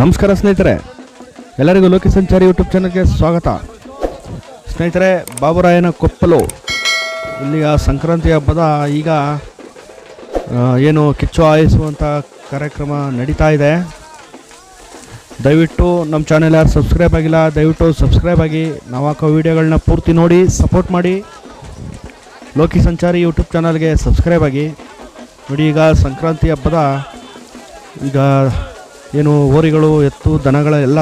ನಮಸ್ಕಾರ ಸ್ನೇಹಿತರೆ. ಎಲ್ಲರಿಗೂ ಲೋಕಿ ಸಂಚಾರಿ ಯೂಟ್ಯೂಬ್ ಚಾನಲ್ಗೆ ಸ್ವಾಗತ. ಸ್ನೇಹಿತರೆ, ಬಾಬುರಾಯನ ಕೊಪ್ಪಲು, ಇಲ್ಲಿಯ ಸಂಕ್ರಾಂತಿ ಹಬ್ಬದ ಈಗ ಏನು ಕಿಚ್ಚು ಆಯಿಸುವಂಥ ಕಾರ್ಯಕ್ರಮ ನಡೀತಾ ಇದೆ. ದಯವಿಟ್ಟು ನಮ್ಮ ಚಾನೆಲ್ ಯಾರು ಸಬ್ಸ್ಕ್ರೈಬ್ ಆಗಿಲ್ಲ, ದಯವಿಟ್ಟು ಸಬ್ಸ್ಕ್ರೈಬ್ ಆಗಿ, ನಾವು ಹಾಕೋ ವೀಡಿಯೋಗಳನ್ನ ಪೂರ್ತಿ ನೋಡಿ, ಸಪೋರ್ಟ್ ಮಾಡಿ. ಲೋಕಿ ಸಂಚಾರಿ ಯೂಟ್ಯೂಬ್ ಚಾನಲ್ಗೆ ಸಬ್ಸ್ಕ್ರೈಬ್ ಆಗಿ. ನೋಡಿ, ಈಗ ಸಂಕ್ರಾಂತಿ ಹಬ್ಬದ ಈಗ ಏನು ಹೋರಿಗಳು, ಎತ್ತು, ದನಗಳ ಎಲ್ಲ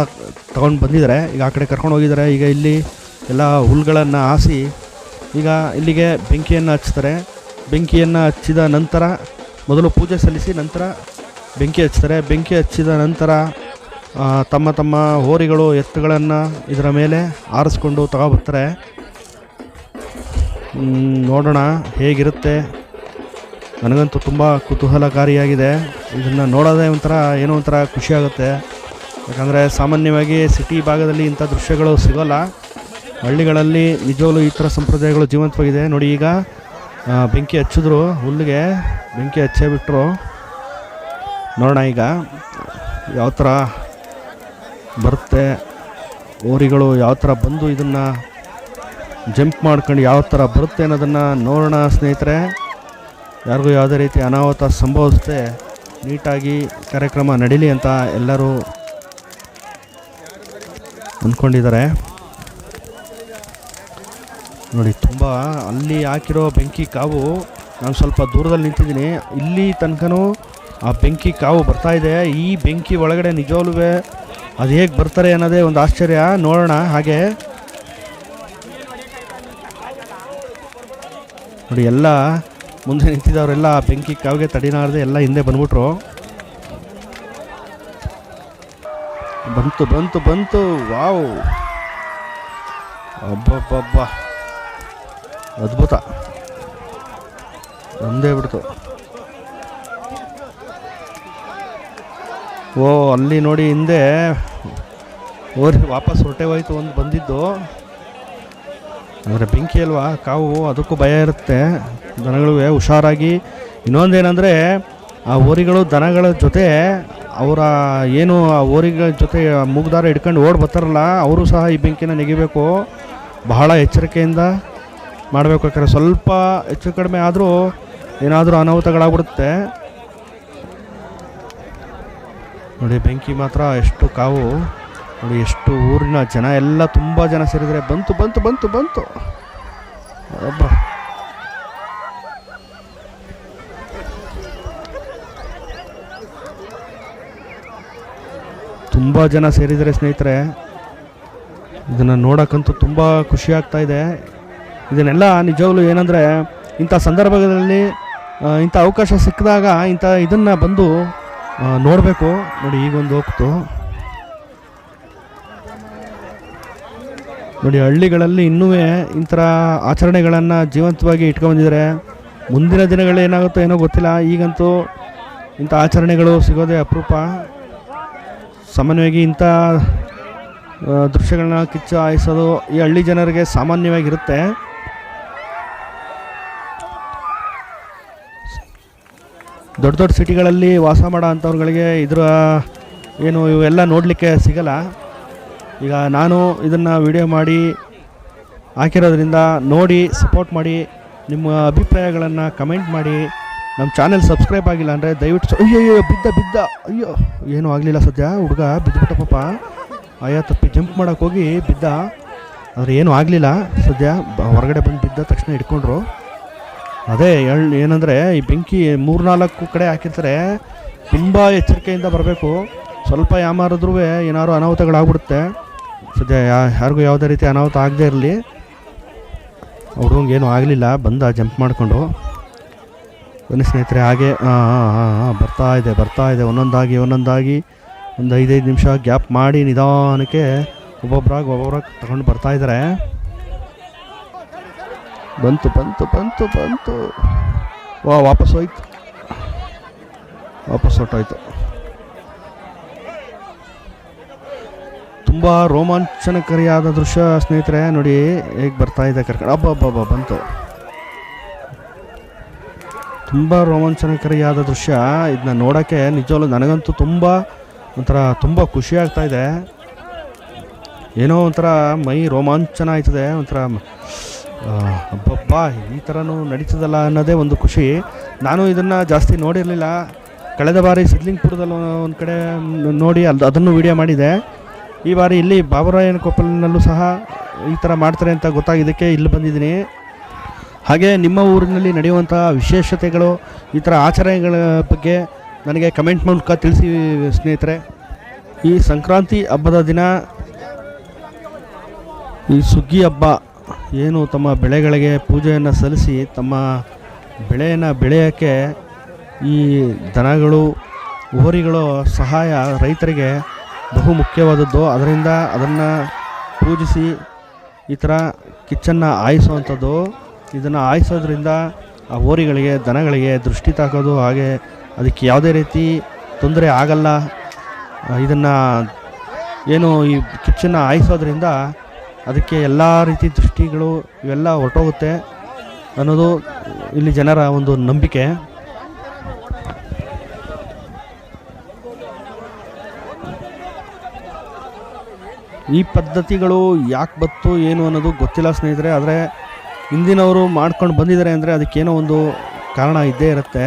ತಗೊಂಡು ಬಂದಿದ್ದಾರೆ ಈಗ ಆ ಕಡೆ ಕರ್ಕೊಂಡು ಹೋಗಿದ್ದಾರೆ ಈಗ ಇಲ್ಲಿ ಎಲ್ಲ ಹುಲ್ಗಳನ್ನು ಹಾಸಿ ಈಗ ಇಲ್ಲಿಗೆ ಬೆಂಕಿಯನ್ನು ಹಚ್ತಾರೆ. ಬೆಂಕಿಯನ್ನು ಹಚ್ಚಿದ ನಂತರ ಮೊದಲು ಪೂಜೆ ಸಲ್ಲಿಸಿ ನಂತರ ಬೆಂಕಿ ಹಚ್ತಾರೆ. ಬೆಂಕಿ ಹಚ್ಚಿದ ನಂತರ ತಮ್ಮ ತಮ್ಮ ಹೋರಿಗಳು, ಎತ್ತುಗಳನ್ನು ಇದರ ಮೇಲೆ ಆರಿಸ್ಕೊಂಡು ತಗೊಬರ್ತಾರೆ. ನೋಡೋಣ ಹೇಗಿರುತ್ತೆ. ನನಗಂತೂ ತುಂಬ ಕುತೂಹಲಕಾರಿಯಾಗಿದೆ. ಇದನ್ನು ನೋಡೋದೇ ಒಂಥರ ಏನೋ ಒಂಥರ ಖುಷಿಯಾಗುತ್ತೆ ಯಾಕಂದರೆ ಸಾಮಾನ್ಯವಾಗಿ ಸಿಟಿ ಭಾಗದಲ್ಲಿ ಇಂಥ ದೃಶ್ಯಗಳು ಸಿಗೋಲ್ಲ. ಹಳ್ಳಿಗಳಲ್ಲಿ ನಿಜವಾಗ್ಲೂ ಈ ಥರ ಸಂಪ್ರದಾಯಗಳು ಜೀವಂತವಾಗಿದೆ. ನೋಡಿ ಈಗ ಬೆಂಕಿ ಹಚ್ಚಿದ್ರು ಹುಲ್ಲಿಗೆ, ಬೆಂಕಿ ಹಚ್ಚೇ ಬಿಟ್ಟರು ನೋಡೋಣ ಈಗ, ಯಾವ ಥರ ಬರುತ್ತೆ. ಓರಿಗಳು ಯಾವ ಥರ ಬಂದು ಇದನ್ನು ಜಂಪ್ ಮಾಡ್ಕೊಂಡು ಯಾವ ಥರ ಬರುತ್ತೆ ಅನ್ನೋದನ್ನು ನೋಡೋಣ ಸ್ನೇಹಿತರೆ. ಯಾರಿಗೂ ಯಾವುದೇ ರೀತಿ ಅನಾಹುತ ಸಂಭವಿಸದೆ ನೀಟಾಗಿ ಕಾರ್ಯಕ್ರಮ ನಡೀಲಿ ಅಂತ ಎಲ್ಲರೂ ಅಂದ್ಕೊಂಡಿದ್ದಾರೆ. ನೋಡಿ, ತುಂಬ ಅಲ್ಲಿ ಹಾಕಿರೋ ಬೆಂಕಿ ಕಾವು, ನಾನು ಸ್ವಲ್ಪ ದೂರದಲ್ಲಿ ನಿಂತಿದ್ದೀನಿ. ಇಲ್ಲಿ ತನಕನೂ ಆ ಬೆಂಕಿ ಕಾವು ಬರ್ತಾ ಇದೆ. ಈ ಬೆಂಕಿ ಒಳಗಡೆ ನಿಜವಾಗ್ಲೂ ಅದು ಹೇಗೆ ಬರ್ತಾರೆ ಅನ್ನೋದೇ ಒಂದು ಆಶ್ಚರ್ಯ. ನೋಡೋಣ ಹಾಗೆ. ನೋಡಿ, ಎಲ್ಲ ಮುಂದೆ ನಿಂತಿದ್ದವರೆಲ್ಲ ಬೆಂಕಿ ಕಾವಿಗೆ ತಡಿನಾರದೆ ಎಲ್ಲ ಹಿಂದೆ ಬಂದ್ಬಿಟ್ರು. ಬಂತು ಬಂತು ಬಂತು. ವಾವ್. ಅಬ್ಬಬ್ಬಬ್ಬ. ಅದ್ಭುತ. ಬಂದೇ ಬಿಡ್ತು. ಓ, ಅಲ್ಲಿ ನೋಡಿ ಹಿಂದೆ ಓರಿ ವಾಪಸ್ ಹೊರಟೆ ಹೋಯ್ತು ಒಂದು ಬಂದಿದ್ದು. ಅಂದರೆ ಬೆಂಕಿ ಅಲ್ವಾ, ಕಾವು, ಅದಕ್ಕೂ ಭಯ ಇರುತ್ತೆ. ದನಗಳಿಗೆ ಹುಷಾರಾಗಿ. ಇನ್ನೊಂದೇನೆಂದರೆ, ಆ ಓರಿಗಳು ದನಗಳ ಜೊತೆ, ಅವರ ಏನು ಆ ಓರಿಗಳ ಜೊತೆ ಮೂಗ್ದಾರ ಹಿಡ್ಕೊಂಡು ಓಡ್ ಬರ್ತಾರಲ್ಲ, ಅವರು ಸಹ ಈ ಬೆಂಕಿನ ನೆಗಿಬೇಕು. ಬಹಳ ಎಚ್ಚರಿಕೆಯಿಂದ ಮಾಡಬೇಕು. ಯಾಕಂದರೆ ಸ್ವಲ್ಪ ಹೆಚ್ಚು ಕಡಿಮೆ ಆದರೂ ಏನಾದರೂ ಅನಾಹುತಗಳಾಗ್ಬಿಡುತ್ತೆ. ನೋಡಿ, ಬೆಂಕಿ ಮಾತ್ರ ಎಷ್ಟು ಕಾವು. ನೋಡಿ, ಎಷ್ಟು ಊರಿನ ಜನ, ಎಲ್ಲ ತುಂಬ ಜನ ಸೇರಿದರೆ ಬಂತು ಬಂತು ಬಂತು ಬಂತು. ಒಬ್ಬ ತುಂಬ ಜನ ಸೇರಿದರೆ ಸ್ನೇಹಿತರೆ. ಇದನ್ನು ನೋಡೋಕ್ಕಂತೂ ತುಂಬ ಖುಷಿ ಆಗ್ತಾ ಇದೆ. ಇದನ್ನೆಲ್ಲ ನಿಜವಾಗ್ಲೂ ಏನಂದರೆ, ಇಂಥ ಸಂದರ್ಭಗಳಲ್ಲಿ ಇಂಥ ಅವಕಾಶ ಸಿಕ್ಕಿದಾಗ ಇಂಥ ಇದನ್ನು ಬಂದು ನೋಡಬೇಕು. ನೋಡಿ ಈಗೊಂದು ಹೋಗ್ತು. ನೋಡಿ, ಹಳ್ಳಿಗಳಲ್ಲಿ ಇನ್ನೂ ಇಂಥರ ಆಚರಣೆಗಳನ್ನು ಜೀವಂತವಾಗಿ ಇಟ್ಕೊಂಡ್ಬಂದಿದ್ದಾರೆ ಮುಂದಿನ ದಿನಗಳು ಏನಾಗುತ್ತೋ ಏನೋ ಗೊತ್ತಿಲ್ಲ. ಈಗಂತೂ ಇಂಥ ಆಚರಣೆಗಳು ಸಿಗೋದೇ ಅಪರೂಪ. ಸಾಮಾನ್ಯವಾಗಿ ಇಂಥ ದೃಶ್ಯಗಳನ್ನ ಕಿಚ್ಚು ಹಾಯಿಸೋದು ಈ ಹಳ್ಳಿ ಜನರಿಗೆ ಸಾಮಾನ್ಯವಾಗಿರುತ್ತೆ. ದೊಡ್ಡ ದೊಡ್ಡ ಸಿಟಿಗಳಲ್ಲಿ ವಾಸ ಮಾಡೋ ಅಂಥವ್ರುಗಳಿಗೆ ಇದರ, ಏನು ಇವೆಲ್ಲ ನೋಡಲಿಕ್ಕೆ ಸಿಗಲ್ಲ. ಈಗ ನಾನು ಇದನ್ನು ವಿಡಿಯೋ ಮಾಡಿ ಹಾಕಿರೋದ್ರಿಂದ ನೋಡಿ ಸಪೋರ್ಟ್ ಮಾಡಿ, ನಿಮ್ಮ ಅಭಿಪ್ರಾಯಗಳನ್ನು ಕಮೆಂಟ್ ಮಾಡಿ. ನಮ್ಮ ಚಾನೆಲ್ ಸಬ್ಸ್ಕ್ರೈಬ್ ಆಗಿಲ್ಲ ಅಂದರೆ ದಯವಿಟ್ಟು ಅಯ್ಯೋ ಅಯ್ಯೋ ಬಿದ್ದ ಬಿದ್ದ, ಅಯ್ಯೋ. ಏನೂ ಆಗಲಿಲ್ಲ ಸದ್ಯ, ಹುಡುಗ ಬಿದ್ದುಬಿಟ್ಟ ಪಾಪ. ಅಯ್ಯೋ, ತಪ್ಪಿ ಜಂಪ್ ಮಾಡೋಕೆ ಹೋಗಿ ಬಿದ್ದ. ಆದರೆ ಏನೂ ಆಗಲಿಲ್ಲ ಸದ್ಯ. ಹೊರಗಡೆ ಬಂದು ಬಿದ್ದ ತಕ್ಷಣ ಹಿಡ್ಕೊಂಡ್ರು. ಅದೇ, ಎಳ್ ಏನಂದರೆ ಈ ಬೆಂಕಿ ಮೂರ್ನಾಲ್ಕು ಕಡೆ ಹಾಕಿರ್ತಾರೆ. ತುಂಬ ಎಚ್ಚರಿಕೆಯಿಂದ ಬರಬೇಕು. ಸ್ವಲ್ಪ ಯಾಮಾರಿದ್ರೂ ಏನಾದ್ರು ಅನಾಹುತಗಳಾಗ್ಬಿಡುತ್ತೆ. ಸದ್ಯ ಯಾರಿಗೂ ಯಾವುದೇ ರೀತಿ ಅನಾಹುತ ಆಗದೇ ಇರಲಿ. ಹುಡುಗಂಗೆ ಏನೂ ಆಗಲಿಲ್ಲ. ಬಂದ ಜಂಪ್ ಮಾಡಿಕೊಂಡು. ಬನ್ನಿ ಸ್ನೇಹಿತರೆ, ಹಾಗೆ ಹಾಂ ಹಾಂ ಹಾಂ ಹಾಂ ಬರ್ತಾ ಇದೆ ಬರ್ತಾ ಇದೆ. ಒಂದೊಂದಾಗಿ ಒಂದೊಂದಾಗಿ ಒಂದು ಐದೈದು ನಿಮಿಷ ಗ್ಯಾಪ್ ಮಾಡಿ ನಿಧಾನಕ್ಕೆ ಒಬ್ಬೊಬ್ರಾಗಿ ಒಬ್ಬೊಬ್ರಾಗಿ ತಗೊಂಡು ಬರ್ತಾ ಇದ್ದಾರೆ. ಬಂತು ಬಂತು ಬಂತು ಬಂತು. ವಾ, ವಾಪಸ್ ಹೋಯ್ತು. ವಾಪಸ್ ಹೊಟ್ಟೋಯ್ತು ತುಂಬ ರೋಮಾಂಚನಕಾರಿಯಾದ ದೃಶ್ಯ ಸ್ನೇಹಿತರೆ. ನೋಡಿ ಹೇಗೆ ಬರ್ತಾ ಇದೆ ಕರ್ಕೊಂಡು ಹಬ್ಬ ಬಂತು. ತುಂಬ ರೋಮಾಂಚನಕಾರಿಯಾದ ದೃಶ್ಯ. ಇದನ್ನ ನೋಡೋಕ್ಕೆ ನಿಜವಲ್ಲೂ ನನಗಂತೂ ತುಂಬ ಒಂಥರ ತುಂಬ ಖುಷಿ ಆಗ್ತಾ ಇದೆ. ಏನೋ ಒಂಥರ ಮೈ ರೋಮಾಂಚನ ಆಯ್ತದೆ. ಒಂಥರ ಆ, ಅಬ್ಬಬ್ಬ ಈ ಥರನೂ ನಡೀತದಲ್ಲ ಅನ್ನೋದೇ ಒಂದು ಖುಷಿ. ನಾನು ಇದನ್ನು ಜಾಸ್ತಿ ನೋಡಿರಲಿಲ್ಲ. ಕಳೆದ ಬಾರಿ ಸಿದ್ಲಿಂಗ್ಪುರದಲ್ಲಿ ಒಂದು ಕಡೆ ನೋಡಿ ಅದು ಅದನ್ನು ವಿಡಿಯೋ ಮಾಡಿದೆ. ಈ ಬಾರಿ ಇಲ್ಲಿ ಬಾಬುರಾಯನ ಕೊಪ್ಪಲಿನಲ್ಲೂ ಸಹ ಈ ಥರ ಮಾಡ್ತಾರೆ ಅಂತ ಗೊತ್ತಾಗಿದ್ದಕ್ಕೆ ಇಲ್ಲಿ ಬಂದಿದ್ದೀನಿ. ಹಾಗೆ ನಿಮ್ಮ ಊರಿನಲ್ಲಿ ನಡೆಯುವಂಥ ವಿಶೇಷತೆಗಳು, ಈ ಥರ ಆಚರಣೆಗಳ ಬಗ್ಗೆ ನನಗೆ ಕಮೆಂಟ್ ಮೂಲಕ ತಿಳಿಸಿ ಸ್ನೇಹಿತರೆ. ಈ ಸಂಕ್ರಾಂತಿ ಹಬ್ಬದ ದಿನ ಈ ಸುಗ್ಗಿ ಹಬ್ಬ, ಏನು ತಮ್ಮ ಬೆಳೆಗಳಿಗೆ ಪೂಜೆಯನ್ನು ಸಲ್ಲಿಸಿ ತಮ್ಮ ಬೆಳೆಯನ್ನು ಬೆಳೆಯೋಕ್ಕೆ ಈ ದನಗಳು, ಹೋರಿಗಳು ಸಹಾಯ ರೈತರಿಗೆ ಬಹು ಮುಖ್ಯವಾದದ್ದು. ಅದರಿಂದ ಅದನ್ನು ಪೂಜಿಸಿ ಈ ಥರ ಕಿಚ್ಚನ್ನು ಆಯಿಸುವಂಥದ್ದು. ಇದನ್ನು ಆಯಿಸೋದ್ರಿಂದ ಆ ಹೋರಿಗಳಿಗೆ, ದನಗಳಿಗೆ ದೃಷ್ಟಿ ತಾಕೋದು ಹಾಗೆ ಅದಕ್ಕೆ ಯಾವುದೇ ರೀತಿ ತೊಂದರೆ ಆಗಲ್ಲ. ಇದನ್ನು ಏನು ಈ ಕಿಚ್ಚನ್ನು ಆಯಿಸೋದ್ರಿಂದ ಅದಕ್ಕೆ ಎಲ್ಲ ರೀತಿ ದೃಷ್ಟಿಗಳು ಇವೆಲ್ಲ ಹೊರಟೋಗುತ್ತೆ ಅನ್ನೋದು ಇಲ್ಲಿ ಜನರ ಒಂದು ನಂಬಿಕೆ. ಈ ಪದ್ಧತಿಗಳು ಯಾಕೆ ಬತ್ತು, ಏನು ಅನ್ನೋದು ಗೊತ್ತಿಲ್ಲ ಸ್ನೇಹಿತರೆ, ಆದರೆ ಹಿಂದಿನವರು ಮಾಡ್ಕೊಂಡು ಬಂದಿದ್ದಾರೆ ಅಂದರೆ ಅದಕ್ಕೇನೋ ಒಂದು ಕಾರಣ ಇದ್ದೇ ಇರುತ್ತೆ.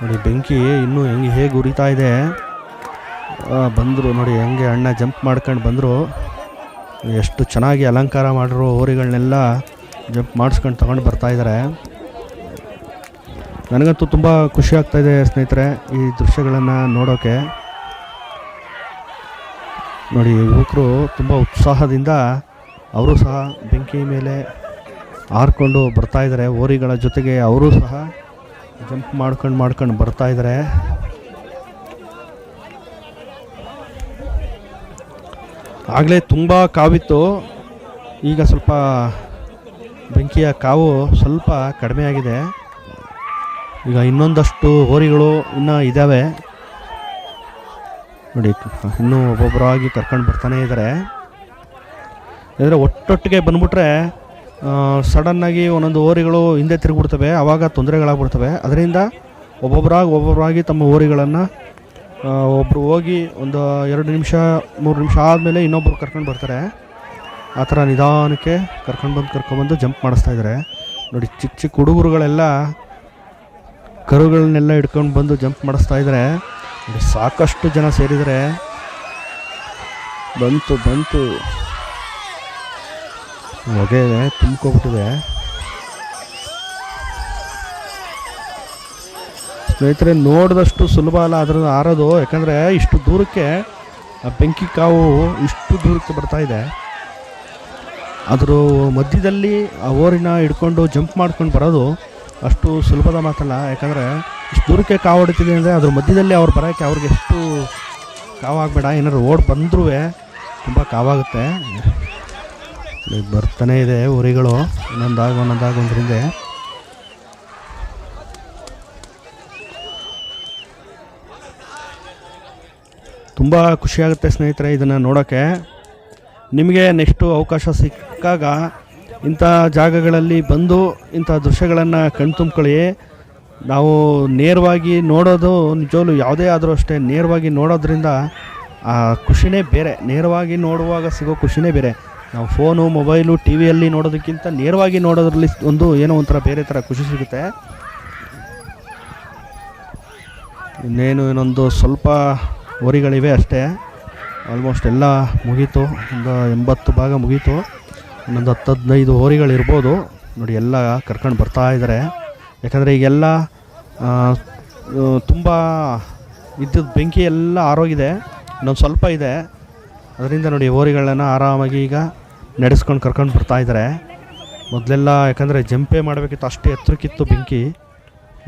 ನೋಡಿ, ಬೆಂಕಿ ಇನ್ನೂ ಹೆಂಗೆ ಹೇಗೆ ಉರಿತಾ ಇದೆ. ಬಂದರು, ನೋಡಿ, ಹೆಂಗೆ ಅಣ್ಣ ಜಂಪ್ ಮಾಡ್ಕೊಂಡು ಬಂದರು. ಎಷ್ಟು ಚೆನ್ನಾಗಿ ಅಲಂಕಾರ ಮಾಡಿರೋ ಹೋರಿಗಳನ್ನೆಲ್ಲ ಜಂಪ್ ಮಾಡಿಸ್ಕೊಂಡು ತಗೊಂಡು ಬರ್ತಾ ಇದ್ದಾರೆ ನನಗಂತೂ ತುಂಬ ಖುಷಿ ಆಗ್ತಾ ಇದೆ ಸ್ನೇಹಿತರೆ ಈ ದೃಶ್ಯಗಳನ್ನು ನೋಡೋಕ್ಕೆ ನೋಡಿ, ಯುವಕರು ತುಂಬ ಉತ್ಸಾಹದಿಂದ ಅವರು ಸಹ ಬೆಂಕಿ ಮೇಲೆ ಹಾರ್ಕೊಂಡು ಬರ್ತಾ ಇದ್ದಾರೆ. ಹೋರಿಗಳ ಜೊತೆಗೆ ಅವರು ಸಹ ಜಂಪ್ ಮಾಡ್ಕೊಂಡು ಮಾಡ್ಕೊಂಡು ಬರ್ತಾ ಇದ್ದಾರೆ. ಆಗಲೇ ತುಂಬ ಕಾವಿತ್ತು. ಈಗ ಸ್ವಲ್ಪ ಬೆಂಕಿಯ ಕಾವು ಸ್ವಲ್ಪ ಕಡಿಮೆ ಆಗಿದೆ. ಈಗ ಇನ್ನೊಂದಷ್ಟು ಹೋರಿಗಳು ಇನ್ನೂ ಇದ್ದಾವೆ ನೋಡಿ, ಇನ್ನೂ ಒಬ್ಬೊಬ್ಬರಾಗಿ ಕರ್ಕೊಂಡು ಬರ್ತಾನೆ ಇದ್ದಾರೆ ಅಂದರೆ ಒಟ್ಟೊಟ್ಟಿಗೆ ಬಂದ್ಬಿಟ್ರೆ ಸಡನ್ನಾಗಿ ಒಂದೊಂದು ಹೋರಿಗಳು ಹಿಂದೆ ತಿರುಗಿಬಿಡ್ತವೆ ಆವಾಗ ತೊಂದರೆಗಳಾಗ್ಬಿಡ್ತವೆ. ಅದರಿಂದ ಒಬ್ಬೊಬ್ಬರಾಗಿ ಒಬ್ಬೊಬ್ಬರಾಗಿ ತಮ್ಮ ಹೋರಿಗಳನ್ನು ಒಬ್ಬರು ಹೋಗಿ ಒಂದು ಎರಡು ನಿಮಿಷ, ಮೂರು ನಿಮಿಷ ಆದಮೇಲೆ ಇನ್ನೊಬ್ಬರು ಕರ್ಕೊಂಡು ಬರ್ತಾರೆ. ಆ ಥರ ನಿಧಾನಕ್ಕೆ ಕರ್ಕೊಂಡು ಬಂದು ಕರ್ಕೊಂಡ್ಬಂದು ಜಂಪ್ ಮಾಡಿಸ್ತಾ ಇದ್ದಾರೆ ನೋಡಿ, ಚಿಕ್ಕ ಚಿಕ್ಕ ಹುಡುಗರುಗಳೆಲ್ಲ ಕರುಗಳನ್ನೆಲ್ಲ ಹಿಡ್ಕೊಂಡು ಬಂದು ಜಂಪ್ ಮಾಡಿಸ್ತಾ ಇದ್ದಾರೆ ಸಾಕಷ್ಟು ಜನ ಸೇರಿದರೆ. ಬಂತು ಬಂತು. ಹೊಗೆ ತುಂಬ್ಕೊಬಿಟ್ಟಿದೆ. ಸ್ನೇಹಿತರೆ ನೋಡಿದಷ್ಟು ಸುಲಭ ಅಲ್ಲ ಅದರ ಆರೋದು. ಯಾಕಂದರೆ ಇಷ್ಟು ದೂರಕ್ಕೆ ಆ ಬೆಂಕಿ ಕಾವು ಇಷ್ಟು ದೂರಕ್ಕೆ ಬರ್ತಾ ಇದೆ. ಅದ್ರ ಮಧ್ಯದಲ್ಲಿ ಆ ಓರಿನ ಹಿಡ್ಕೊಂಡು ಜಂಪ್ ಮಾಡ್ಕೊಂಡು ಬರೋದು ಅಷ್ಟು ಸುಲಭದ ಮಾತಲ್ಲ, ಯಾಕಂದರೆ ಇಷ್ಟು ದೂರಕ್ಕೆ ಕಾವು ಅಂದರೆ ಅದ್ರ ಮಧ್ಯದಲ್ಲಿ ಅವ್ರು ಬರೋಕ್ಕೆ ಅವ್ರಿಗೆ ಎಷ್ಟು ಕಾವಾಗಬೇಡ ಏನಾದ್ರು ಓಡ್ ಬಂದರೂ ತುಂಬ ಕಾವಾಗುತ್ತೆ. ಬರ್ತಾನೆ ಇದೆ ಊರಿಗಳು ಒಂದೊಂದಾಗ ಒಂದೊಂದಾಗ ಒಂದರಿಂದ ತುಂಬ ಖುಷಿಯಾಗುತ್ತೆ ಸ್ನೇಹಿತರೆ ಇದನ್ನು ನೋಡೋಕ್ಕೆ ನಿಮಗೆ ನೆಕ್ಸ್ಟು ಅವಕಾಶ ಸಿಕ್ಕಾಗ ಇಂಥ ಜಾಗಗಳಲ್ಲಿ ಬಂದು ಇಂಥ ದೃಶ್ಯಗಳನ್ನು ಕಣ್ತುಂಬ್ಕೊಳ್ಳಿ ನಾವು ನೇರವಾಗಿ ನೋಡೋದು ನಿಜವಲು ಯಾವುದೇ ಆದರೂ ಅಷ್ಟೇ, ನೇರವಾಗಿ ನೋಡೋದ್ರಿಂದ ಆ ಖುಷಿನೇ ಬೇರೆ. ನೇರವಾಗಿ ನೋಡುವಾಗ ಸಿಗೋ ಖುಷಿನೇ ಬೇರೆ. ನಾವು ಫೋನು, ಮೊಬೈಲು ಟಿ ವಿಯಲ್ಲಿ ನೋಡೋದಕ್ಕಿಂತ ನೇರವಾಗಿ ನೋಡೋದ್ರಲ್ಲಿ ಒಂದು ಏನೋ ಒಂಥರ ಬೇರೆ ಥರ ಖುಷಿ ಸಿಗುತ್ತೆ. ಇನ್ನೇನು, ಇನ್ನೊಂದು ಸ್ವಲ್ಪ ಹೋರಿಗಳಿವೆ ಅಷ್ಟೇ. ಆಲ್ಮೋಸ್ಟ್ ಎಲ್ಲ ಮುಗೀತು. ಒಂದು ಎಂಬತ್ತು ಭಾಗ ಮುಗೀತು. ಇನ್ನೊಂದು ಹತ್ತು ಹದಿನೈದು ಹೋರಿಗಳಿರ್ಬೋದು. ನೋಡಿ, ಎಲ್ಲ ಕರ್ಕೊಂಡು ಬರ್ತಾ ಇದ್ದಾರೆ ಯಾಕಂದರೆ ಈಗೆಲ್ಲ ತುಂಬ ವಿದ್ಯುತ್ ಬೆಂಕಿ ಎಲ್ಲ ಆರೋಗಿದೆ. ಇನ್ನೊಂದು ಸ್ವಲ್ಪ ಇದೆ. ಅದರಿಂದ ನೋಡಿ, ಹೋರಿಗಳನ್ನ ಆರಾಮಾಗಿ ಈಗ ನಡೆಸ್ಕೊಂಡು ಕರ್ಕೊಂಡು ಬರ್ತಾ ಇದ್ದಾರೆ ಮೊದಲೆಲ್ಲ ಯಾಕಂದರೆ ಜಂಪೆ ಮಾಡಬೇಕಿತ್ತು, ಅಷ್ಟು ಎತ್ತರಕ್ಕಿತ್ತು ಬೆಂಕಿ.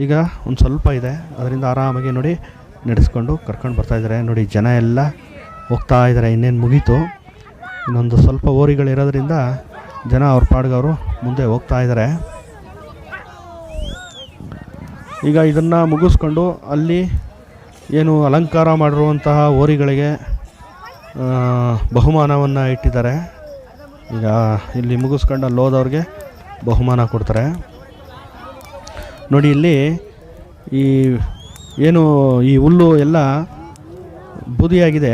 ಈಗ ಒಂದು ಸ್ವಲ್ಪ ಇದೆ. ಅದರಿಂದ ಆರಾಮಾಗಿ ನೋಡಿ ನಡೆಸ್ಕೊಂಡು ಕರ್ಕೊಂಡು ಬರ್ತಾ ಇದ್ದಾರೆ ನೋಡಿ, ಜನ ಎಲ್ಲ ಹೋಗ್ತಾ ಇದ್ದಾರೆ ಇನ್ನೇನು ಮುಗೀತು. ಇನ್ನೊಂದು ಸ್ವಲ್ಪ ಓರಿಗಳಿರೋದ್ರಿಂದ ಜನ ಅವ್ರ ಪಾಡ್ಗವರು ಮುಂದೆ ಹೋಗ್ತಾ ಇದ್ದಾರೆ ಈಗ ಇದನ್ನು ಮುಗಿಸ್ಕೊಂಡು ಅಲ್ಲಿ ಏನು ಅಲಂಕಾರ ಮಾಡಿರುವಂತಹ ಓರಿಗಳಿಗೆ ಬಹುಮಾನವನ್ನು ಇಟ್ಟಿದ್ದಾರೆ. ಈಗ ಇಲ್ಲಿ ಮುಗಿಸ್ಕೊಂಡು ಅಲ್ಲಿ ಹೋದವ್ರಿಗೆ ಬಹುಮಾನ ಕೊಡ್ತಾರೆ. ನೋಡಿ ಇಲ್ಲಿ ಈ ಏನು ಈ ಹುಲ್ಲು ಎಲ್ಲ ಬೂದಿಯಾಗಿದೆ.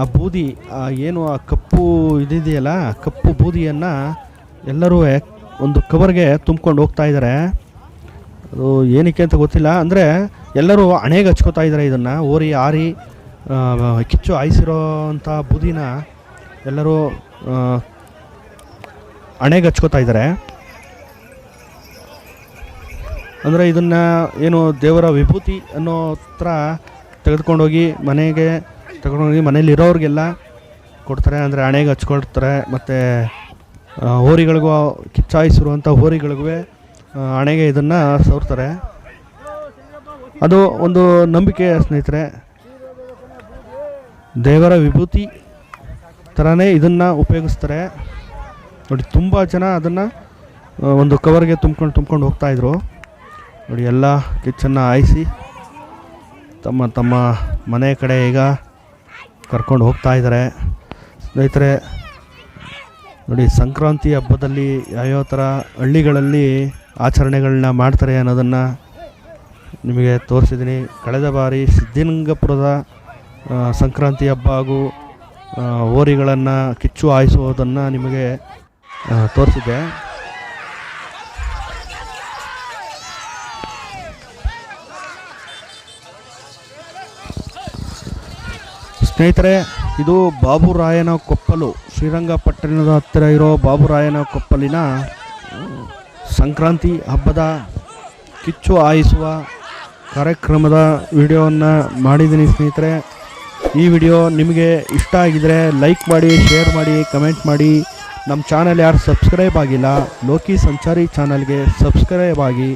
ಆ ಬೂದಿ ಏನು, ಆ ಕಪ್ಪು ಇದಿದೆಯಲ್ಲ ಕಪ್ಪು ಬೂದಿಯನ್ನು ಎಲ್ಲರೂ ಒಂದು ಕವರ್ಗೆ ತುಂಬ್ಕೊಂಡು ಹೋಗ್ತಾ ಇದ್ದಾರೆ ಅದು ಏನಕ್ಕೆ ಅಂತ ಗೊತ್ತಿಲ್ಲ. ಅಂದರೆ ಎಲ್ಲರೂ ಹಣೆಗೆ ಹಚ್ಕೋತಾ ಇದ್ದಾರೆ ಇದನ್ನು. ಓರಿ, ಆರಿ ಕಿಚ್ಚು ಆಯಿಸಿರೋ ಅಂಥ ಬೂದಿನ ಎಲ್ಲರೂ ಹಣೆಗೆ ಹಚ್ಕೋತಾ ಇದ್ದಾರೆ ಅಂದರೆ ಇದನ್ನು ಏನು ದೇವರ ವಿಭೂತಿ ಅನ್ನೋ ಹತ್ರ ತೆಗೆದುಕೊಂಡೋಗಿ ಮನೆಗೆ ತಗೊಂಡೋಗಿ ಮನೇಲಿ ಇರೋರಿಗೆಲ್ಲ ಕೊಡ್ತಾರೆ, ಅಂದರೆ ಹಣೆಗೆ ಹಚ್ಕೊಳ್ತಾರೆ, ಮತ್ತು ಹೋರಿಗಳಿಗೂ ಕಿಚ್ಚಾಯಿಸಿರುವಂಥ ಹೋರಿಗಳಿಗೂ ಹಣೆಗೆ ಇದನ್ನು ಸವರ್ತಾರೆ. ಅದು ಒಂದು ನಂಬಿಕೆ ಸ್ನೇಹಿತರೆ. ದೇವರ ವಿಭೂತಿ ಥರನೇ ಇದನ್ನು ಉಪಯೋಗಿಸ್ತಾರೆ. ನೋಡಿ, ತುಂಬ ಜನ ಅದನ್ನು ಒಂದು ಕವರ್ಗೆ ತುಂಬ್ಕೊಂಡು ತುಂಬ್ಕೊಂಡು ಹೋಗ್ತಾಯಿದ್ರು ನೋಡಿ, ಎಲ್ಲ ಕಿಚ್ಚನ್ನು ಆಯಿಸಿ ತಮ್ಮ ತಮ್ಮ ಮನೆ ಕಡೆ ಈಗ ಕರ್ಕೊಂಡು ಹೋಗ್ತಾ ಇದ್ದಾರೆ. ಸ್ನೇಹಿತರೆ, ನೋಡಿ, ಸಂಕ್ರಾಂತಿ ಹಬ್ಬದಲ್ಲಿ ಯಾವ್ಯಾವ ಥರ ಹಳ್ಳಿಗಳಲ್ಲಿ ಆಚರಣೆಗಳನ್ನ ಮಾಡ್ತಾರೆ ಅನ್ನೋದನ್ನು ನಿಮಗೆ ತೋರಿಸಿದ್ದೀನಿ. ಕಳೆದ ಬಾರಿ ಸಿದ್ಧಲಿಂಗಪುರದ ಸಂಕ್ರಾಂತಿ ಹಬ್ಬ ಹಾಗೂ ಓರಿಗಳನ್ನು ಕಿಚ್ಚು ಹಾಯಿಸುವುದನ್ನು ನಿಮಗೆ ತೋರಿಸಿದ್ದೆ. ಸ್ನೇಹಿತರೆ, ಇದು ಬಾಬುರಾಯನ ಕೊಪ್ಪಲು. ಶ್ರೀರಂಗಪಟ್ಟಣದ ಹತ್ತಿರ ಇರೋ ಬಾಬುರಾಯನ ಕೊಪ್ಪಲಿನ ಸಂಕ್ರಾಂತಿ ಹಬ್ಬದ ಕಿಚ್ಚು ಆಯಿಸುವ ಕಾರ್ಯಕ್ರಮದ ವಿಡಿಯೋವನ್ನು ಮಾಡಿದ್ದೀನಿ ಸ್ನೇಹಿತರೆ. ಈ ವಿಡಿಯೋ ನಿಮಗೆ ಇಷ್ಟ ಆಗಿದರೆ ಲೈಕ್ ಮಾಡಿ, ಶೇರ್ ಮಾಡಿ, ಕಮೆಂಟ್ ಮಾಡಿ. ನಮ್ಮ ಚಾನಲ್ ಯಾರು ಸಬ್ಸ್ಕ್ರೈಬ್ ಆಗಿಲ್ಲ, ಲೋಕಿ ಸಂಚಾರಿ ಚಾನಲ್ಗೆ ಸಬ್ಸ್ಕ್ರೈಬ್ ಆಗಿ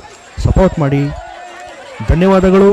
ಸಪೋರ್ಟ್ ಮಾಡಿ. ಧನ್ಯವಾದಗಳು.